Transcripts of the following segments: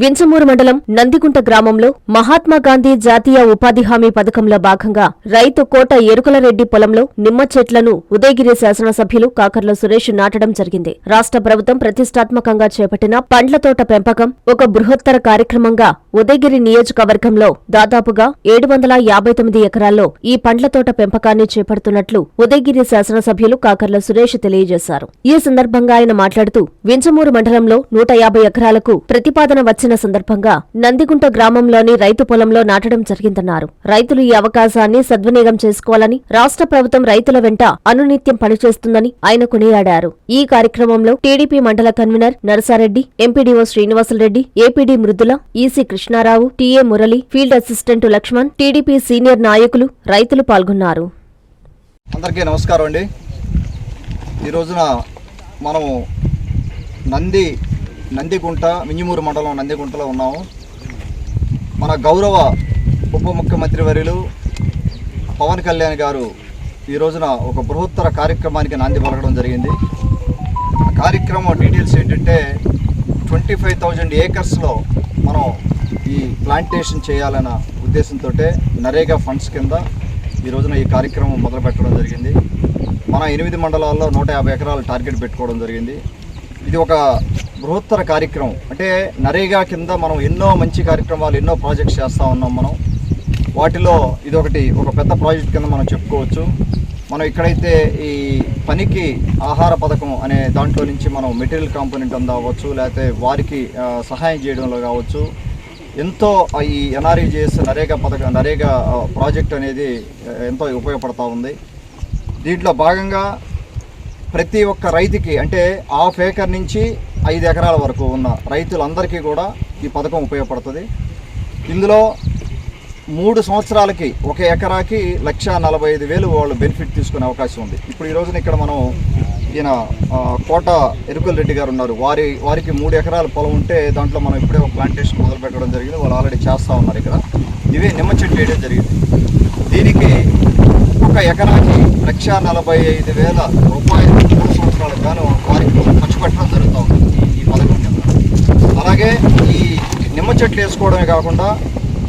వించమూరు మండలం నందిగుంట గ్రామంలో మహాత్మా గాంధీ జాతీయ ఉపాధి హామీ పథకంలో భాగంగా రైతు కోట ఎరుకలరెడ్డి పొలంలో నిమ్మ చెట్లను ఉదయగిరి శాసనసభ్యులు కాకర్ల సురేష్ నాటడం జరిగింది. రాష్ట్ర ప్రభుత్వం ప్రతిష్టాత్మకంగా చేపట్టిన పండ్ల తోట పెంపకం ఒక బృహత్తర కార్యక్రమంగా ఉదయగిరి నియోజకవర్గంలో దాదాపుగా ఏడు వందల యాభై తొమ్మిది ఎకరాల్లో ఈ పండ్ల తోట పెంపకాన్ని చేపడుతున్నట్లు ఉదయగిరి శాసనసభ్యులు కాకర్ల సురేష్ తెలియజేశారు. ఈ సందర్భంగా ఆయన మాట్లాడుతూ వించమూరు మండలంలో నూట యాభై ఎకరాలకు ప్రతిపాదన వచ్చిన సందర్భంగా నందిగుంట గ్రామంలోని రైతు పొలంలో నాటడం జరిగిందన్నారు. రైతులు ఈ అవకాశాన్ని సద్వినియోగం చేసుకోవాలని రాష్ట్ర ప్రభుత్వం రైతుల వెంట అనునిత్యం పనిచేస్తుందని ఆయన కొనియాడారు. ఈ కార్యక్రమంలో టీడీపీ మండల convenor Narasareddy MPDO Srinivasulareddy APD Mrudula EC Krishnarao TA Murali field assistant Lakshman TDP senior నాయకులు రైతులు పాల్గొన్నారు. అందరికీ నమస్కారం అండి. ఈరోజున మనము నంది నందిగుంట మింజిమూరు మండలం నందిగుంటలో ఉన్నాము. మన గౌరవ ఉప ముఖ్యమంత్రి వర్యులు పవన్ కళ్యాణ్ గారు ఈ రోజున ఒక బృహత్తర కార్యక్రమానికి నాంది పలకడం జరిగింది. ఆ కార్యక్రమం డీటెయిల్స్ ఏంటంటే ట్వంటీ ఫైవ్ థౌజండ్ ఏకర్స్లో మనం ఈ ప్లాంటేషన్ చేయాలన్న ఉద్దేశంతో నరేగా ఫండ్స్ కింద ఈ రోజున ఈ కార్యక్రమం మొదలు పెట్టడం జరిగింది. మన ఎనిమిది మండలాల్లో నూట యాభై ఎకరాలు టార్గెట్ పెట్టుకోవడం జరిగింది. ఇది ఒక బృహత్తర కార్యక్రమం. అంటే నరేగా కింద మనం ఎన్నో మంచి కార్యక్రమాలు ఎన్నో ప్రాజెక్ట్స్ చేస్తూ ఉన్నాం మనం. వాటిలో ఇది ఒకటి ఒక పెద్ద ప్రాజెక్ట్ కింద మనం చెప్పుకోవచ్చు. మనం ఇక్కడైతే ఈ పనికి ఆహార పథకం అనే దాంట్లో నుంచి మనం మెటీరియల్ కాంపోనెంట్ అంద లేకపోతే వారికి సహాయం చేయడంలో కావచ్చు. ఎంతో ఈ ఎన్ఆర్ఈజేఎస్ నరేగా పథకం నరేగా ప్రాజెక్ట్ అనేది ఎంతో ఉపయోగపడతా ఉంది. దీంట్లో భాగంగా ప్రతి ఒక్క రైతుకి అంటే హాఫ్ ఏకర్ నుంచి ఐదు ఎకరాల వరకు ఉన్న రైతులందరికీ కూడా ఈ పథకం ఉపయోగపడుతుంది. ఇందులో మూడు సంవత్సరాలకి ఒక ఎకరాకి లక్ష నలభై ఐదు వేలు వాళ్ళు బెనిఫిట్ తీసుకునే అవకాశం ఉంది. ఇప్పుడు ఈ రోజున ఇక్కడ మనం ఈయన కోట ఎరుకల రెడ్డి గారు ఉన్నారు. వారి వారికి మూడు ఎకరాల పొలం ఉంటే దాంట్లో మనం ఇప్పుడే ఒక ప్లాంటేషన్ మొదలు పెట్టడం జరిగింది. వాళ్ళు ఆల్రెడీ చేస్తూ ఉన్నారు ఇక్కడ. ఇవే నిమ్మ చెట్టు వేయడం జరిగింది. ఒక ఎకరానికి లక్ష నలభై ఐదు వేల రూపాయలు మూడు సంవత్సరాల గాను వారికి ఖర్చు పెట్టడం జరుగుతూ ఉంది ఈ- పథకం కింద. అలాగే ఈ నిమ్మ చెట్లు వేసుకోవడమే కాకుండా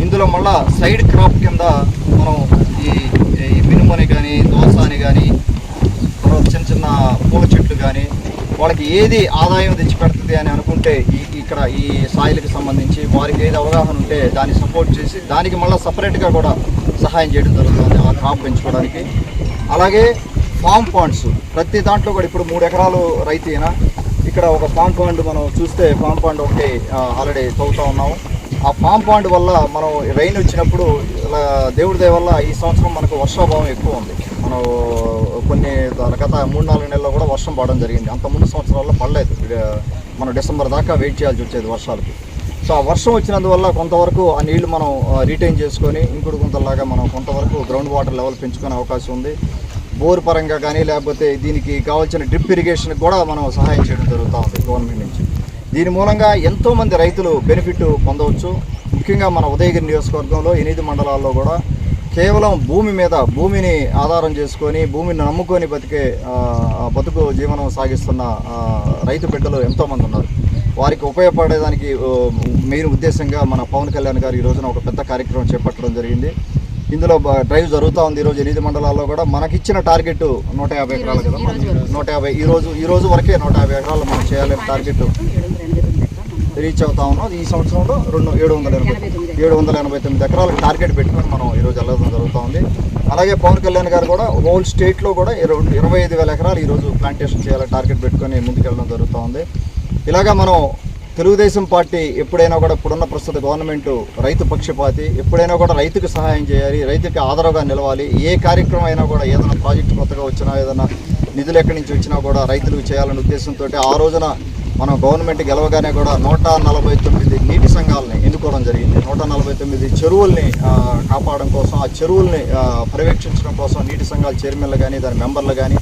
ఇందులో మళ్ళా సైడ్ క్రాప్ కింద మనం ఈ ఈ మినుమని కానీ దోస అని కానీ తర్వాత చిన్న చిన్న పూల చెట్లు కానీ వాళ్ళకి ఏది ఆదాయం తెచ్చిపెడుతుంది అని అనుకుంటే ఈ ఇక్కడ ఈ సాయిల్కి సంబంధించి వారికి ఏది అవగాహన ఉంటే దాన్ని సపోర్ట్ చేసి దానికి మళ్ళీ సపరేట్గా కూడా సహాయం చేయడం జరుగుతుంది ఆ క్రాప్ పెంచుకోవడానికి. అలాగే ఫామ్ పాండ్స్ ప్రతి దాంట్లో కూడా ఇప్పుడు మూడు ఎకరాలు రైతు అయినా ఇక్కడ ఒక ఫామ్ పాండ్ మనం చూస్తే ఫామ్ పాండ్ ఒకటి ఆల్రెడీ చదువుతూ ఉన్నాము. ఆ ఫామ్ పాండ్ వల్ల మనం రైన్ వచ్చినప్పుడు ఇలా దేవుడి దయ వల్ల ఈ సంవత్సరం మనకు వర్షాభావం ఎక్కువ ఉంది. మనం కొన్ని గత మూడు నాలుగు నెలల్లో కూడా వర్షం పడడం జరిగింది. అంత ముందు సంవత్సరాల్లో పడలేదు. మనం డిసెంబర్ దాకా వెయిట్ చేయాల్సి వచ్చేది వర్షాలకి. సో ఆ వర్షం వచ్చినందువల్ల కొంతవరకు ఆ నీళ్ళు మనం రీటైన్ చేసుకొని ఇంకుడు గుంతలాగా మనం కొంతవరకు గ్రౌండ్ వాటర్ లెవెల్ పెంచుకునే అవకాశం ఉంది. బోర్ పరంగా కానీ లేకపోతే దీనికి కావాల్సిన డ్రిప్ ఇరిగేషన్ కూడా మనం సహాయం చేయడం జరుగుతూ ఉంది గవర్నమెంట్ నుంచి. దీని మూలంగా ఎంతోమంది రైతులు బెనిఫిట్ పొందవచ్చు. ముఖ్యంగా మన ఉదయగిరి నియోజకవర్గంలో ఎనిమిది మండలాల్లో కూడా కేవలం భూమి మీద భూమిని ఆధారం చేసుకొని భూమిని నమ్ముకొని బతికే బతుకు జీవనం సాగిస్తున్న రైతు బిడ్డలు ఎంతోమంది ఉన్నారు. వారికి ఉపయోగపడేదానికి మెయిన్ ఉద్దేశంగా మన పవన్ కళ్యాణ్ గారు ఈ రోజున ఒక పెద్ద కార్యక్రమం చేపట్టడం జరిగింది. ఇందులో డ్రైవ్ జరుగుతూ ఉంది ఈరోజు ఎనిమిది మండలాల్లో కూడా. మనకిచ్చిన టార్గెట్ నూట యాభై ఎకరాలు కదా నూట యాభై ఈ రోజు ఈ రోజు వరకే నూట యాభై ఎకరాలు మనం చేయాలి టార్గెట్. రీచ్ అవుతా ఉన్నాం. ఈ సంవత్సరంలో రెండు ఏడు వందల ఎనభై ఏడు వందల ఎనభై తొమ్మిది ఎకరాలకు టార్గెట్ పెట్టుకొని మనం ఈరోజు వెళ్ళడం జరుగుతూ ఉంది. అలాగే పవన్ కళ్యాణ్ గారు కూడా హోల్ స్టేట్లో కూడా ఇరవై ఇరవై ఐదు వేల ఎకరాలు ఈరోజు ప్లాంటేషన్ చేయాలని టార్గెట్ పెట్టుకొని ముందుకెళ్ళడం జరుగుతూ ఉంది. ఇలాగా మనం తెలుగుదేశం పార్టీ ఎప్పుడైనా కూడా ఇప్పుడున్న ప్రస్తుత గవర్నమెంట్ రైతు పక్షపాతి ఎప్పుడైనా కూడా రైతుకు సహాయం చేయాలి రైతుకి ఆదరవుగా నిలవాలి ఏ కార్యక్రమం అయినా కూడా ఏదైనా ప్రాజెక్ట్ కొత్తగా వచ్చినా ఏదైనా నిధులు ఎక్కడి నుంచి వచ్చినా కూడా రైతులకు చేయాలనే ఉద్దేశంతో ఆ రోజున మనం గవర్నమెంట్ గెలవగానే కూడా నూట నలభై తొమ్మిది నీటి సంఘాలని ఎన్నుకోవడం జరిగింది. నూట నలభై తొమ్మిది చెరువుల్ని కాపాడడం కోసం ఆ చెరువుల్ని పర్యవేక్షించడం కోసం నీటి సంఘాల చైర్మన్లు కానీ దాని మెంబర్లు కానీ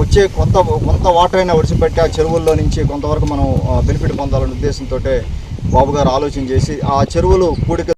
వచ్చే కొంత కొంత వాటర్ అయినా ఒడిచిపెట్టి ఆ చెరువుల్లో నుంచి కొంతవరకు మనం బెనిఫిట్ పొందాలనే ఉద్దేశంతో బాబు గారు ఆలోచన చేసి ఆ చెరువులు కూడిక